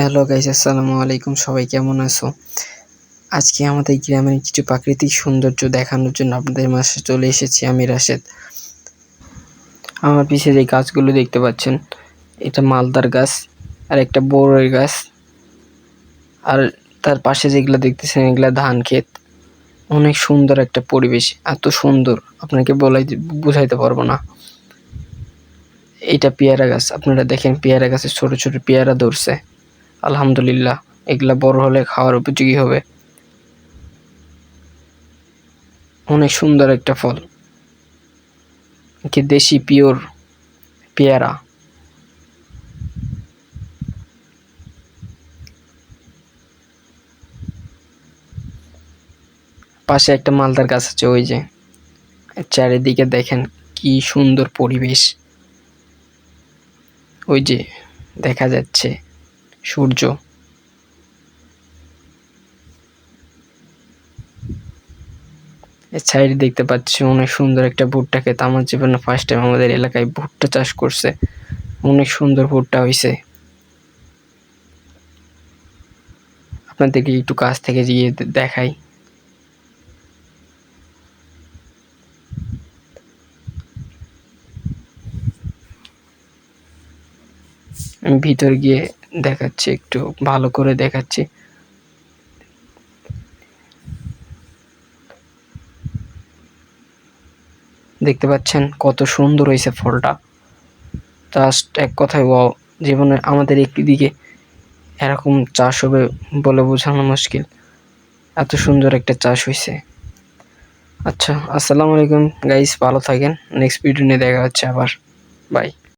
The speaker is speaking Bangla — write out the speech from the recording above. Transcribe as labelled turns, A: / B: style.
A: হ্যালো গাইস আসসালামু আলাইকুম। সবাই কেমন আছো? আজকে আমাদের গ্রামের কিছু প্রাকৃতিক সৌন্দর্য দেখানোর জন্য আপনাদের মাঝে চলে এসেছি আমি রাশেদ। আমার পিছে যে গাছগুলো দেখতে পাচ্ছেন, এটা মালদার গাছ আর একটা বড়ের গাছ। আর তার পাশে যেগুলো দেখতেছেন, এগুলা ধান ক্ষেত। অনেক সুন্দর একটা পরিবেশ, এত সুন্দর। আপনাকে বলাই, বুঝাইতে পারব না। এটা পেয়ারা গাছ, আপনারা দেখেন পেয়ারা গাছে ছোট ছোট পেয়ারা ধরছে। আলহামদুলিল্লাহ, এগুলা বড় হলে খাওয়ার উপযোগী হবে। অনেক সুন্দর একটা ফল। কি দেশি পিওর পেয়ারা। পাশে একটা মালদার গাছ আছে, ওই যে। চারিদিকে দেখেন কি সুন্দর পরিবেশ। ওই যে দেখা যাচ্ছে। সূর্য। সাইডে দেখতে পাচ্ছি অনেক সুন্দর একটা ভুট্টা খেত আমার জীবনে ফার্স্ট টাইম আমাদের এলাকায় ভুট্টা চাষ করছে। অনেক সুন্দর ভুট্টা হয়েছে আপনাদেরকে একটু কাছ থেকে গিয়ে দেখাই। ভিতর গিয়ে দেখাচ্ছি, একটু ভালো করে দেখাচ্ছি। দেখতে পাচ্ছেন কত সুন্দর হয়েছে ফলটা। জাস্ট এক কথায় ও জীবনে আমাদের একটি দিকে এরকম চাষ হবে বলে বোঝানো মুশকিল। এত সুন্দর একটা চাষ হয়েছে। আচ্ছা আসসালামু আলাইকুম গাইস ভালো থাকেন। নেক্সট ভিডিও নিয়ে দেখা হচ্ছে আবার। বাই